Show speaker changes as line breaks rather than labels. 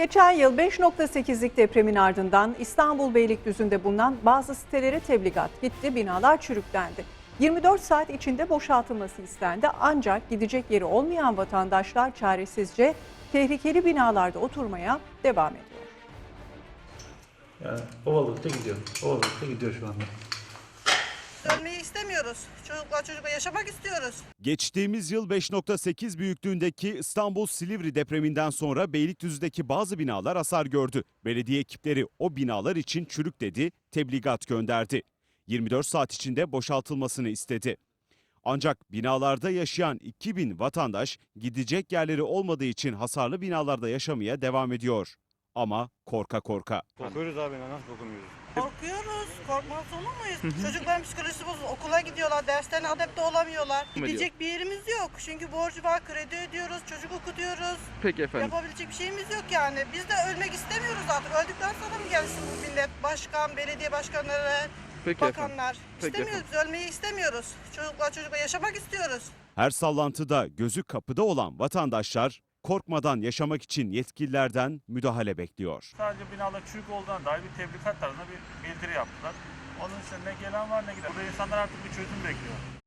Geçen yıl 5.8'lik depremin ardından İstanbul Beylikdüzü'nde bulunan bazı sitelere tebligat gitti, binalar çürüklendi. 24 saat içinde boşaltılması istendi ancak gidecek yeri olmayan vatandaşlar çaresizce tehlikeli binalarda oturmaya devam ediyor.
Yani ovalıkta gidiyor. Ovalıkta gidiyor şu anda.
Ölmeyi istemiyoruz. Çocuklar çocukla yaşamak istiyoruz.
Geçtiğimiz yıl 5.8 büyüklüğündeki İstanbul Silivri depreminden sonra Beylikdüzü'deki bazı binalar hasar gördü. Belediye ekipleri o binalar için çürük dedi, tebligat gönderdi. 24 saat içinde boşaltılmasını istedi. Ancak binalarda yaşayan 2000 vatandaş gidecek yerleri olmadığı için hasarlı binalarda yaşamaya devam ediyor. Ama korka korka.
Korkuyoruz abi nasıl korkmuyoruz?
Korkuyoruz. Korkmaz olur muyuz? Çocukların psikolojisi bozuldu. Okula gidiyorlar. Derslerine adapte olamıyorlar. Gidecek bir yerimiz yok. Çünkü borcu var. Kredi ödüyoruz. Çocuk okutuyoruz.
Peki efendim.
Yapabilecek bir şeyimiz yok yani. Biz de ölmek istemiyoruz artık. Öldükten sonra mı gelsin bu millet? Başkan, belediye başkanları,
Peki efendim.
bakanlar.
Peki
İstemiyoruz. Biz ölmeyi istemiyoruz. Çocuklar çocukla yaşamak istiyoruz.
Her sallantıda gözü kapıda olan vatandaşlar korkmadan yaşamak için yetkililerden müdahale bekliyor.
Sadece binalar çürük olduğuna dair bir tebligat tarzında bir bildiri yaptılar. Onun için ne gelen var ne giden. Burada insanlar artık bir çözüm bekliyor.